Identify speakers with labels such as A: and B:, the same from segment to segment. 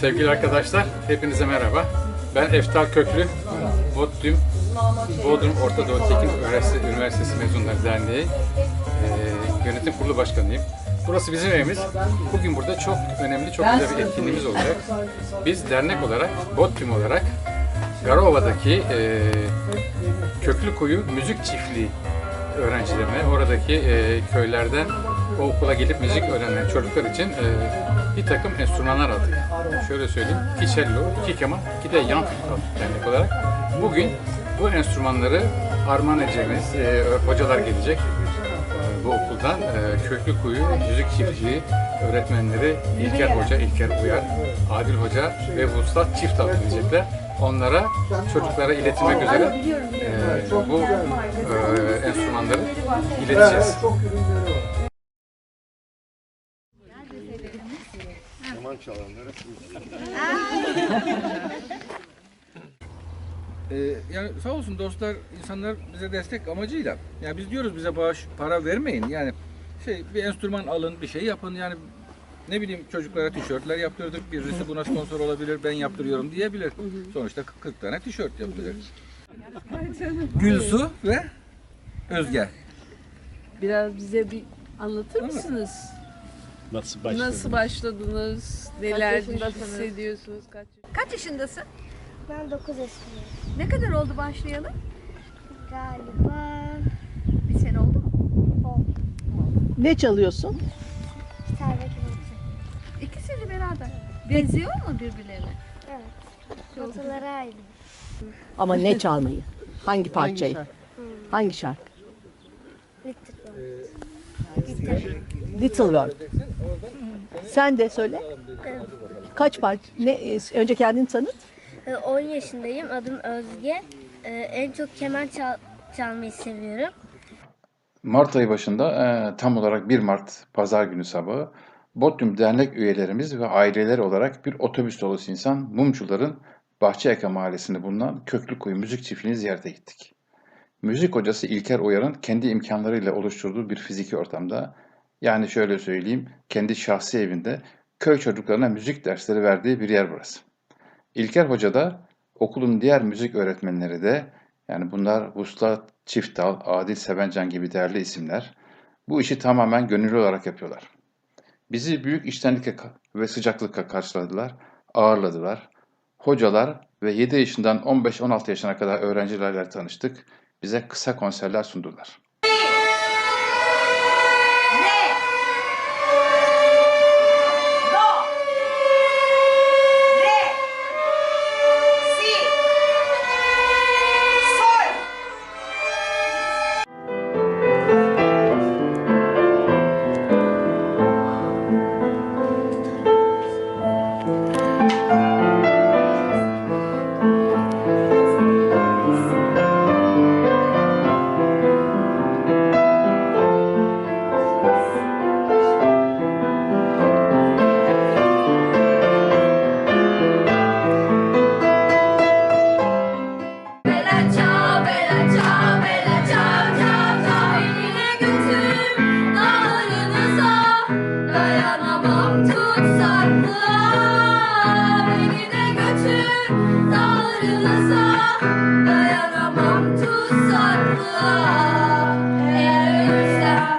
A: Sevgili arkadaşlar, hepinize merhaba. Ben Eftal Köklü, Bodrum, Bodrum Orta Doğu Tekin Üniversitesi, Üniversitesi Mezunları Derneği eee, Yönetim Kurulu Başkanıyım. Burası bizim evimiz. Bugün burada çok önemli, çok güzel bir etkinliğimiz olacak. Biz dernek olarak, Bodrum olarak Garova'daki eee Köklü Kuyu Müzik Çiftliği öğrencilerine, oradaki eee, köylerden o okula gelip müzik öğrenen çocuklar için eee, bir takım enstrümanlar aldık. Şöyle söyleyeyim, iki cello, iki keman, iki de yan flüt olarak. Bugün bu enstrümanları armağan edeceğimiz eee, hocalar gelecek eee, bu okuldan. Eee, Köklü Kuyu Müzik Çiftliği öğretmenleri İlker Hoca, İlker Uyar, Adil Hoca ve Vuslat çift diyecekler. Onlara çocuklara iletilmek üzere eee, bu eee, enstrümanları ileteceğiz.
B: Ee, yani sağ olsun dostlar, insanlar bize destek amacıyla. Yani biz diyoruz bize bağış, para vermeyin. Yani şey bir enstrüman alın, bir şey yapın. Yani ne bileyim çocuklara tişörtler yaptırdık. Birisi buna sponsor olabilir, ben yaptırıyorum diyebilir. Sonuçta 40 tane tişört yaptıracak. Gülsu ve Özge.
C: Biraz bize bir anlatır mısınız?
D: Nasıl başladı?
C: Nasıl başladınız? Neler
E: yaşındasınız?
C: hissediyorsunuz? Kaç
E: Kaç yaşındasın?
F: Ben 9 yaşındayım.
E: Ne kadar oldu başlayalı?
F: Galiba
E: Bir sene oldu mu?
G: Ne çalıyorsun?
F: gitar ve keman.
E: İkisini beraber. Benziyor mu birbirlerine?
F: Evet. Notaları aynı.
G: Ama ne çalmayı? Hangi parçayı? Hangi şarkı?
F: Little
G: Little World. Sen de söyle. Kaç parça? Ne? e, Önce kendini tanıt.
F: 10 yaşındayım. Adım Özge. Ee, En çok keman çal- çalmayı seviyorum.
A: Mart ayı başında e, tam olarak 1 Mart Pazar günü sabahı Bodrum Dernek üyelerimiz ve aileler olarak bir otobüs dolusu insan Mumcuların Bahçeyaka Mahallesi'nde bulunan Köklükuyu Müzik Çiftliği'ni ziyarete gittik. Müzik hocası İlker Uyar'ın kendi imkanlarıyla oluşturduğu bir fiziki ortamda, yani şöyle söyleyeyim, kendi şahsi evinde köy çocuklarına müzik dersleri verdiği bir yer burası. İlker Hoca da okulun diğer müzik öğretmenleri de yani bunlar Vuslat Çiftal, Adil Sevencan gibi değerli isimler bu işi tamamen gönüllü olarak yapıyorlar. Bizi büyük içtenlikle ka- ve sıcaklıkla karşıladılar, ağırladılar. Hocalar ve 7 yaşından 15-16 yaşına kadar öğrencilerle tanıştık. Bize kısa konserler sundular.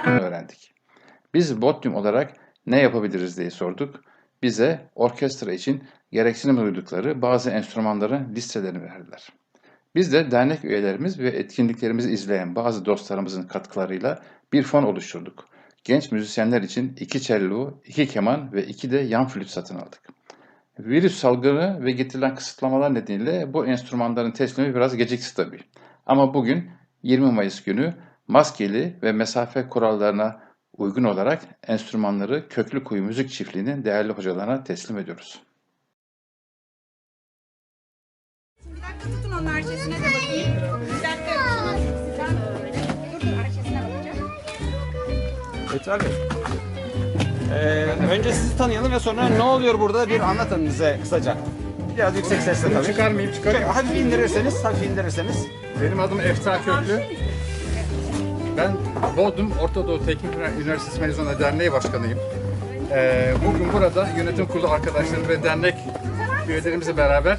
A: Öğrendik. Biz Bodrum olarak ne yapabiliriz diye sorduk. Bize orkestra için gereksinim duydukları bazı enstrümanların listelerini verdiler. Biz de dernek üyelerimiz ve etkinliklerimizi izleyen bazı dostlarımızın katkılarıyla bir fon oluşturduk. Genç müzisyenler için iki cello, iki keman ve iki de yan flüt satın aldık. Virüs salgını ve getirilen kısıtlamalar nedeniyle bu enstrümanların teslimi biraz gecikti tabii. Ama bugün 20 Mayıs günü maskeli ve mesafe kurallarına uygun olarak enstrümanları Köklü Kuyu Müzik Çiftliği'nin değerli hocalarına teslim ediyoruz.
H: Bir dakika tutun onun arşesine de bakayım. Bir dakika dur dur arşesine bakacağım.
D: Yeter Bey. Ee, önce sizi tanıyalım ve sonra ne oluyor burada bir anlatın bize kısaca. Biraz yüksek sesle tabii.
A: Çıkarmayayım, çıkarayım.
D: Hafif indirirseniz, hafif indirirseniz.
A: Benim adım Eftal Köklü. Ben Bodrum Orta Doğu Teknik Üniversitesi Mezunları Derneği Başkanıyım. Ee, bugün burada yönetim kurulu arkadaşlarım ve dernek üyelerimizle beraber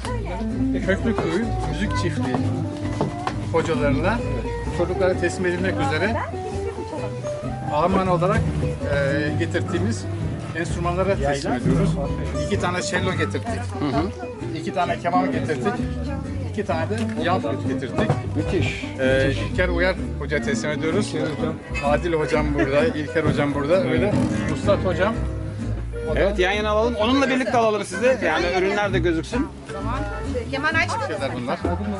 A: Köklükuyu Müzik Çiftliği hocalarına çocuklara teslim edilmek üzere armağan olarak e, getirdiğimiz enstrümanlara teslim ediyoruz. İki tane cello getirdik. iki tane keman getirdik. iki tane de yan getirdik.
D: Müthiş.
A: Ee, İlker Uyar Hoca teslim ediyoruz. Adil Hocam burada, İlker Hocam burada. Öyle Mustat Hocam.
D: Evet yan yana alalım. Onunla birlikte alalım sizi. Yani ürünler de gözüksün.
H: Açmadın.
A: şeyler bunlar.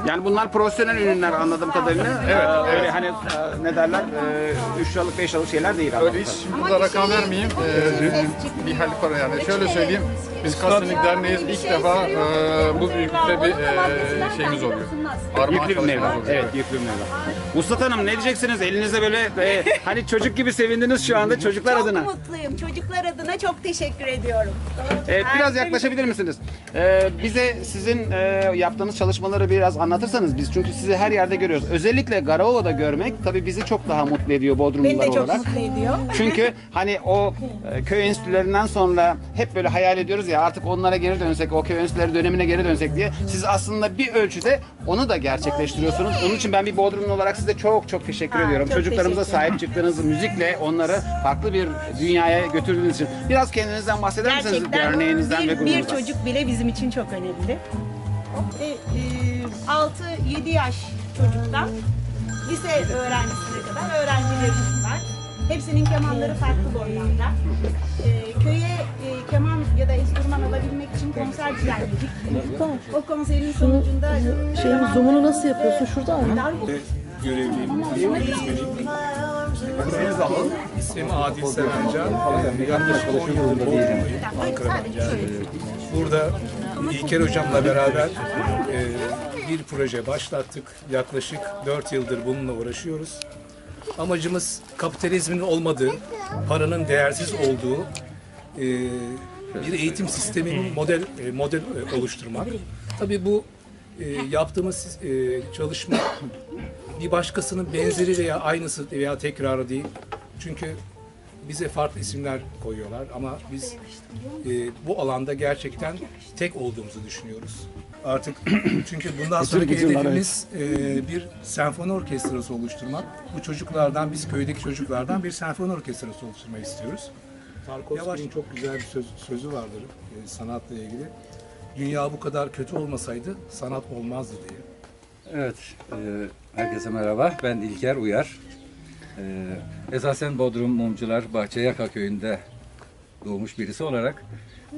D: Yani bunlar profesyonel ürünler anladığım kadarıyla.
A: Evet,
D: Ee. Öyle hani e, ne derler? E, üç liralık beş liralık şeyler değil.
A: Öyle
D: anladığım
A: hiç
D: kadarıyla.
A: burada rakam vermeyeyim. Ee, bir hali para yani. Şöyle söyleyeyim. Biz Kastanik Derneği'yiz. İlk defa e, bu büyüklükte bir e, şeyimiz oluyor. Armağan
D: Yüklü bir
A: çalışmamız oluyor.
D: Evet yüklü bir mevla. Muslat Hanım ne diyeceksiniz? Elinizde böyle e, hani çocuk gibi sevindiniz şu anda çocuklar
H: Çok
D: adına.
H: mutluyum. Çocuklar adına çok teşekkür ediyorum.
D: Evet, biraz yaklaşabilir misiniz? Ee, bize sizin e, yaptığınız çalışmaları biraz anlatırsanız biz çünkü sizi her yerde görüyoruz. Özellikle Garaova'da görmek tabii bizi çok daha mutlu ediyor
H: Beni
D: Bodrumlular
H: de çok
D: olarak.
H: mutlu ediyor.
D: Çünkü hani o e, köy enstitülerinden sonra hep böyle hayal ediyoruz ya artık onlara geri dönsek, o köy enstitüleri dönemine geri dönsek diye. Siz aslında bir ölçüde onu da gerçekleştiriyorsunuz. Onun için ben bir Bodrumlu olarak size çok çok teşekkür
H: Ha,
D: ediyorum.
H: çok
D: Çocuklarımıza
H: teşekkür
D: sahip çıktığınız müzikle onları farklı bir dünyaya götürdüğünüz için. Biraz kendinizden bahseder misiniz?
H: Gerçekten
D: Derneğinizden ve
H: bir, bir
D: grubunuzdan.
H: çocuk bile bizim için çok önemli. E, e, 6-7 yaş çocuktan lise öğrencisine kadar öğrencilerimiz var. Hepsinin kemanları farklı boylarda. E, köye e, keman konser düzenledik. O konserin sonucunda
G: Şeyin zoom'unu nasıl yapıyorsun? Şurada mı?
I: İsmim Adil Sevencan. Yaklaşık 10 yıldır Bodrum'dayım. Ankara'dan geldim. Burada İlker Hocam'la beraber e, bir proje başlattık. Yaklaşık 4 yıldır bununla uğraşıyoruz. Amacımız kapitalizmin olmadığı, paranın değersiz olduğu e, bir eğitim sisteminin model e, model e, oluşturmak. Tabii bu e, yaptığımız e, çalışma bir başkasının benzeri veya aynısı veya tekrarı değil. Çünkü bize farklı isimler koyuyorlar ama biz e, bu alanda gerçekten tek olduğumuzu düşünüyoruz. Artık çünkü bundan
D: gıcırlar,
I: hedefimiz e, bir senfoni orkestrası oluşturmak. Bu çocuklardan, biz köydeki çocuklardan bir senfoni orkestrası oluşturmayı istiyoruz. Tarkovski'nin çok güzel bir söz, sözü vardır e, sanatla ilgili. Dünya bu kadar kötü olmasaydı sanat olmazdı diye.
B: Evet, e, herkese merhaba. Ben İlker Uyar. E, esasen Bodrum Mumcular Bahçeyaka köyünde doğmuş birisi olarak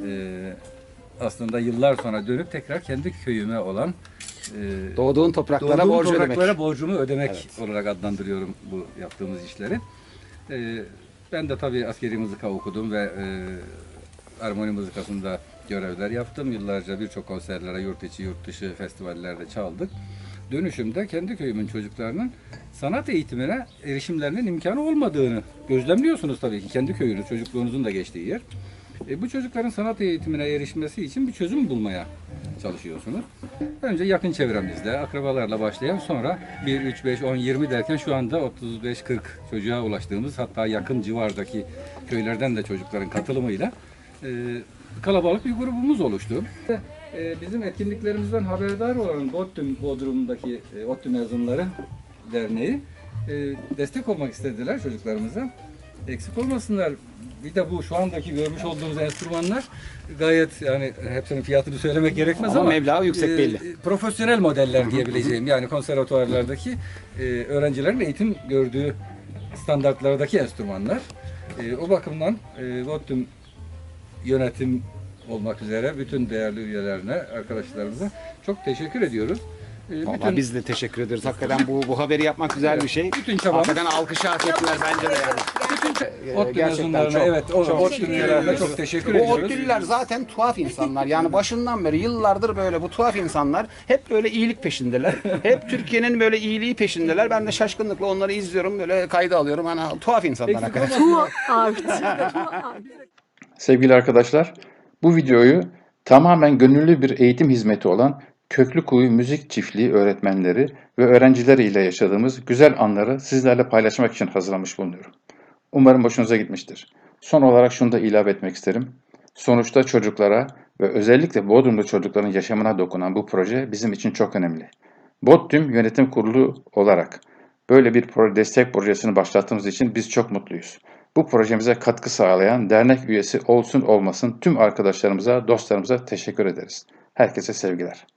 B: e, aslında yıllar sonra dönüp tekrar kendi köyüme olan e,
D: Doğduğun topraklara
B: Doğduğum
D: borcu
B: topraklara
D: ödemek.
B: borcumu ödemek olarak adlandırıyorum bu yaptığımız işleri. Ee, ben de tabii askeri mızıka okudum ve e, armoni mızıkasında görevler yaptım. Yıllarca birçok konserlere, yurt içi, yurt dışı festivallerde çaldık. Dönüşümde kendi köyümün çocuklarının sanat eğitimine erişimlerinin imkanı olmadığını gözlemliyorsunuz tabii ki. Kendi köyünüz, çocukluğunuzun da geçtiği yer. E, bu çocukların sanat eğitimine erişmesi için bir çözüm bulmaya çalışıyorsunuz. Önce yakın çevremizle, akrabalarla başlayan sonra 1, 3, 5, 10, 20 derken şu anda 35-40 çocuğa ulaştığımız hatta yakın civardaki köylerden de çocukların katılımıyla e, kalabalık bir grubumuz oluştu. E, bizim etkinliklerimizden haberdar olan Bottüm Bodrum'daki e, ODTÜ mezunları derneği e, destek olmak istediler çocuklarımıza. Eksik olmasınlar. Bir de bu şu andaki görmüş olduğumuz enstrümanlar gayet yani hepsinin fiyatını söylemek gerekmez
D: Ama
B: ama,
D: meblağı yüksek
B: e,
D: belli.
B: profesyonel modeller diyebileceğim yani konservatuvarlardaki e, öğrencilerin eğitim gördüğü standartlardaki enstrümanlar. E, o bakımdan e, Bottüm yönetim olmak üzere bütün değerli üyelerine, arkadaşlarımıza çok teşekkür ediyoruz. E,
D: Vallahi biz de teşekkür ederiz. Hakikaten bu bu haberi yapmak güzel bir şey.
B: bütün çabamız
D: Hakikaten alkış hak ettiler bence de yani.
B: ODTÜ
D: gerçekten
B: mezunlarına,
D: çok-
B: evet, o
D: çok
B: ODTÜ üyelerine çok teşekkür
D: O
B: ediyoruz.
D: ODTÜ'lüler zaten tuhaf insanlar. Yani başından beri yıllardır böyle bu tuhaf insanlar hep böyle iyilik peşindeler. Hep Türkiye'nin böyle iyiliği peşindeler. Ben de şaşkınlıkla onları izliyorum. Böyle kayda alıyorum. Hani tuhaf insanlar hakikaten.
G: Tu art.
J: Sevgili arkadaşlar, bu videoyu tamamen gönüllü bir eğitim hizmeti olan Köklükuyu Müzik Çiftliği öğretmenleri ve öğrencileri ile yaşadığımız güzel anları sizlerle paylaşmak için hazırlamış bulunuyorum. Umarım hoşunuza gitmiştir. Son olarak şunu da ilave etmek isterim. Sonuçta çocuklara ve özellikle Bodrum'da çocukların yaşamına dokunan bu proje bizim için çok önemli. BODTÜM Yönetim Kurulu olarak böyle bir destek projesini başlattığımız için biz çok mutluyuz. Bu projemize katkı sağlayan dernek üyesi olsun olmasın tüm arkadaşlarımıza, dostlarımıza teşekkür ederiz. Herkese sevgiler.